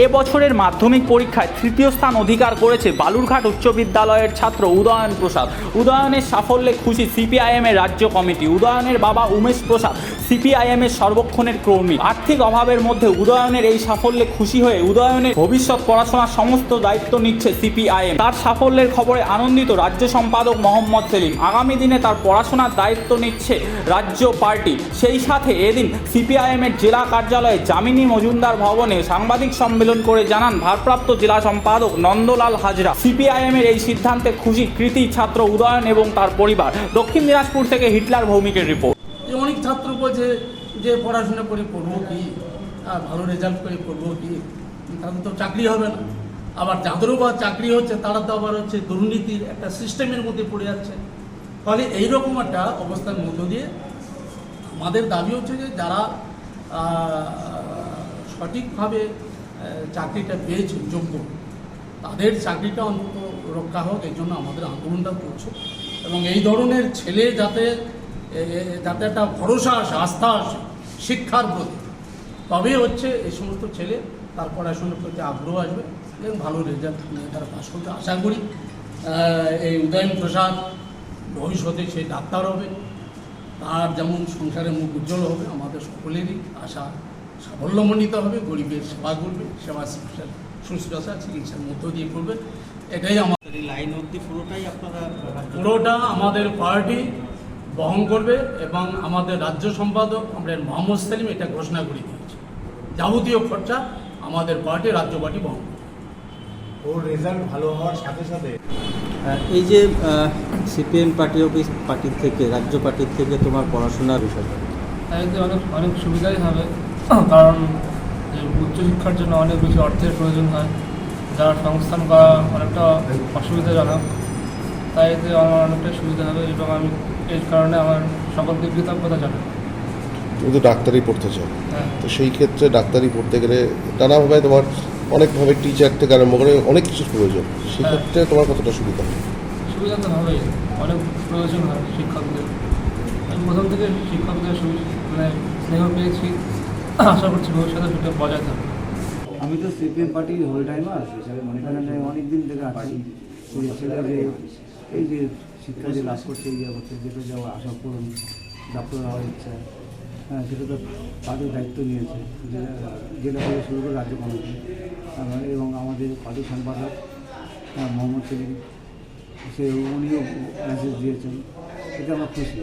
এ বছরের মাধ্যমিক পরীক্ষায় তৃতীয় স্থান অধিকার করেছে বালুরঘাট উচ্চ বিদ্যালয়ের ছাত্র উদয়ন প্রসাদ। উদয়নের সাফল্যে খুশি সিপিআইএম এর রাজ্য কমিটি। উদয়নের বাবা উমেশ প্রসাদ সিপিআইএম এর সর্বক্ষণের কর্মী। আর্থিক অভাবের মধ্যে উদয়নের এই সাফল্যে খুশি হয়ে উদয়নের ভবিষ্যৎ পড়াশোনার সমস্ত দায়িত্ব নিচ্ছে সিপিআইএম। তার সাফল্যের খবরে আনন্দিত রাজ্য সম্পাদক মোহাম্মদ সেলিম। আগামী দিনে তার পড়াশোনার দায়িত্ব নিচ্ছে রাজ্য পার্টি। সেই সাথে এদিন সিপিআইএম এর জেলা কার্যালয়ে জামিনী মজুমদার ভবনে সাংবাদিক সম্মেলন করে জানান ভারপ্রাপ্ত জেলা সম্পাদক নন্দলাল হাজরা। সিপিআইএম এর এই সিদ্ধান্তে খুশি কৃতি ছাত্র উদয়ন এবং তার পরিবার। দক্ষিণ দিনাজপুর থেকে হিটলার ভৌমিকের রিপোর্ট। অনেক ছাত্র বলছে যে পড়াশোনা করে করব কি ভালো রেজাল্ট করে করব কি, তাদের তো চাকরি হবে না। আবার যাদেরও বা চাকরি হচ্ছে, তারা তো আবার হচ্ছে দুর্নীতির একটা সিস্টেমের মধ্যে পড়ে যাচ্ছে। ফলে এইরকম একটা অবস্থার মধ্য দিয়ে আমাদের দাবি হচ্ছে যে যারা সঠিকভাবে চাকরিটা পেয়েছে যোগ্য। তাদের চাকরিটা অন্তত রক্ষা হোক এই জন্য আমাদের আন্দোলনটা করছে। এবং এই ধরনের ছেলে যাতে যাতে একটা ভরসা আসে, আস্থা আসে শিক্ষার প্রতি, তবে হচ্ছে এই সমস্ত ছেলে তার পড়াশোনার প্রতি আগ্রহ আসবে এবং ভালো রেজাল্ট নিয়ে তারা পাশ করতে আশা করি। এই উদয়ন প্রসাদ ভবিষ্যতে সে ডাক্তার হবে। তার যেমন সংসারে মুখ উজ্জ্বল হবে, আমাদের সকলেরই আশা। সাফল্যমণ্ডিত হবে গরিবের সেবা করবে সেবা চিকিৎসা শুশ্রূষা চিকিৎসার মধ্য দিয়ে করবে। এটাই আমাদের লাইন অবধি পুরোটাই আপনারা পুরোটা আমাদের পার্টি বহন করবে এবং আমাদের রাজ্য সম্পাদক আমরা মোহাম্মদ সেলিম এটা ঘোষণা করে দিয়েছে। যাবতীয় খরচা আমাদের পার্টি রাজ্য পার্টি বহন করবে। ওর রেজাল্ট ভালো হওয়ার সাথে সাথে এই যে সিপিএম পার্টি অফিস পার্টির থেকে রাজ্য পার্টির থেকে তোমার পড়াশোনার বিষয়টা। অনেক অনেক সুবিধাই হবে। কারণ উচ্চশিক্ষার জন্য অনেক বেশি অর্থের প্রয়োজন হয় যারা সংস্থান করা অনেকটা অসুবিধাজনক তাই এতে আমার অনেকটাই সুবিধা হবে এবং আমি এই কারণে আমার সকলকে কৃতজ্ঞতা জানাই তুমি তো ডাক্তারি পড়তে চাও। হ্যাঁ। তো সেই ক্ষেত্রে ডাক্তারি পড়তে গেলে নানাভাবে তোমার অনেকভাবে টিচার থেকে আরম্ভ করে অনেক কিছুর প্রয়োজন। সেক্ষেত্রে তোমার কতটা সুবিধা? হবে সুবিধা তো হবেই। অনেক প্রয়োজন হয় শিক্ষকদের। আমি প্রথম থেকে শিক্ষকদের মানে স্নেহ পেয়েছি। আশা করছি ভবিষ্যতে সেটা বজায় থাকবে। আমি তো সিপিএম পার্টির হোল টাইমার হিসাবে মনে করেন অনেক দিন থেকে আছি। ছেলে যে এই যে শিক্ষা যে লাভ করছে ইয়ে করছে যেটা যাওয়া আশা পূরণ, ডাক্তার হওয়ার ইচ্ছা হ্যাঁ সেটা তো তাদের দায়িত্ব নিয়েছে। জেলা থেকে শুরু করে রাজ্য কমিটি এবং আমাদের পার্টি সম্পাদক মোহাম্মদ সেলিম, সে উনিও মেসেজ দিয়েছেন। এটা আমার খুশি।